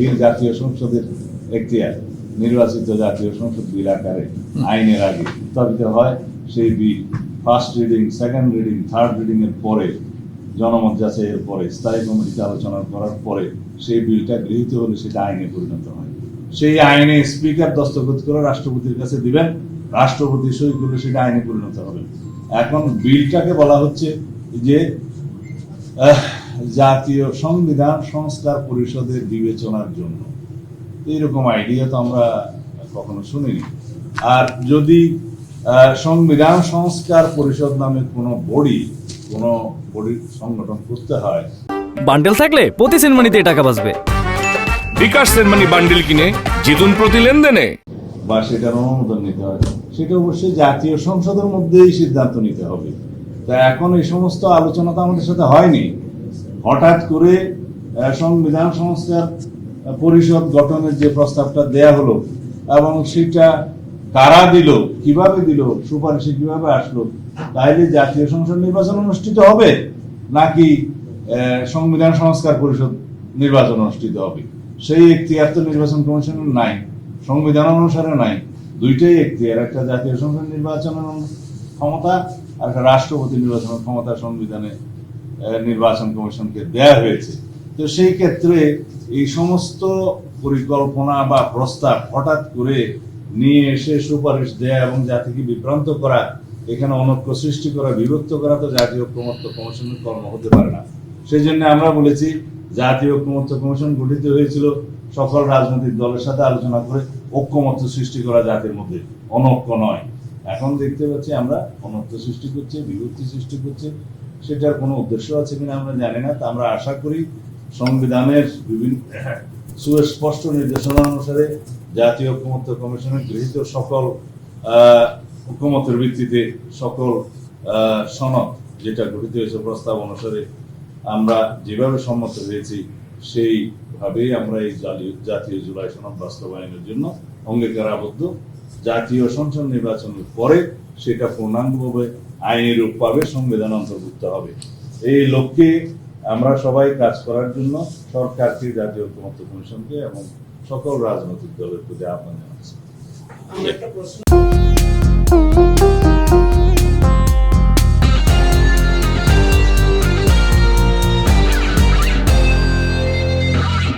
বিল জাতীয় সংসদের এখতিয়ার নির্বাচিত জাতীয় সংসদ বিল আকারে আইনের আগে উত্থাপিত হয় সেই bill first reading second reading third reading এর পরে জনমত যাচাইয়ের পরে স্থায়ী কমিটিতে আলোচনা করার পরে সেই বিলটা গৃহীত হলে সেটা আইনে পরিণত হয়। সেই আইনে স্পিকার দস্তখত করে রাষ্ট্রপতির কাছে দিবেন রাষ্ট্রপতি সই করলে সেটা আইনে পরিণত হবে। এখন বিলটাকে বলা হচ্ছে যে জাতীয় সংবিধান সংস্কার পরিষদের বিবেচনার জন্য। এইরকম আইডিয়া তো আমরা কখনো শুনিনি। আর যদি সংবিধান সংস্কার পরিষদ নামে কোনো বডি কোনো বডি সংগঠন করতে হয়। বান্ডেল থাকলে প্রতি সেনমানিতে টাকা বাঁচবে। বিকাশ সেনমানি বান্ডিল কিনে জিতুন প্রতি লেনদেনে। বা সেটার অনুমোদন নিতে হয়। সেটা অবশ্যই জাতীয় সংসদের মধ্যেই সিদ্ধান্ত নিতে হবে। তা এখন এই সমস্ত আলোচনা তো আমাদের সাথে হয়নি। হঠাৎ করে সংবিধান সংস্কার পরিষদ গঠনের যে প্রস্তাবটা দেয়া হলো, এবং সেটা কারা দিল, কীভাবে দিল, সুপারিশে কীভাবে আসলো, তাইলে জাতীয় সংসদ নির্বাচন অনুষ্ঠিত হবে, নাকি সংবিধান সংস্কার পরিষদ নির্বাচন অনুষ্ঠিত হবে? সেই এখতিয়ার তো নির্বাচন কমিশনের নাই, সংবিধান অনুসারে নাই। দুইটাই এখতিয়ার, একটা জাতীয় সংসদ নির্বাচনের ক্ষমতা আর একটা রাষ্ট্রপতি নির্বাচনের ক্ষমতা সংবিধানে নির্বাচন কমিশনকে দেয়া হয়েছে। তো সেই ক্ষেত্রে এই সমস্ত পরিকল্পনা বা প্রস্তাব হঠাৎ করে নিয়ে এসে সুপারিশ দেয়া এবং জাতিকে বিভ্রান্ত করা, এখানে অনৈক্য সৃষ্টি করা বিভক্ত করা তো জাতীয় ঐক্যমত্য কমিশনের কর্ম হতে পারে না। সেই জন্য আমরা বলেছি, জাতীয় ঐক্যমত্য কমিশন গঠিত হয়েছিল সকল রাজনৈতিক দলের সাথে আলোচনা করে ঐক্যমত্য সৃষ্টি করা জাতির মধ্যে। অনৈক্য নয়। এখন দেখতে পাচ্ছি আমরা অনৈক্য সৃষ্টি করছে বিভক্তি সৃষ্টি করছে সেটার কোনো উদ্দেশ্য আছে কিনা আমরা জানি না, তা আমরা আশা করি সংবিধানের বিভিন্ন সুস্পষ্ট নির্দেশনা অনুসারে জাতীয় ঐক্যমত্য কমিশনের গৃহীত সকল ঐক্যমতের ভিত্তিতে সকল সনদ যেটা গঠিত হয়েছে প্রস্তাব অনুসারে আমরা যেভাবে সম্মত হয়েছি, সেইভাবেই আমরা এই জাতীয় জুলাই সনদ বাস্তবায়নের জন্য অঙ্গীকার আবদ্ধ জাতীয় সংসদ নির্বাচনের পরে সেটা পূর্ণাঙ্গভাবে আইনি রূপ পাবে সংবিধান অন্তর্ভুক্ত হবে। এই লক্ষ্যে আমরা সবাই কাজ করার জন্য সরকারকে, জাতীয় ঐক্যমত্য কমিশনকে এবং সকল রাজনৈতিক দলের প্রতি আহ্বান জানাচ্ছি।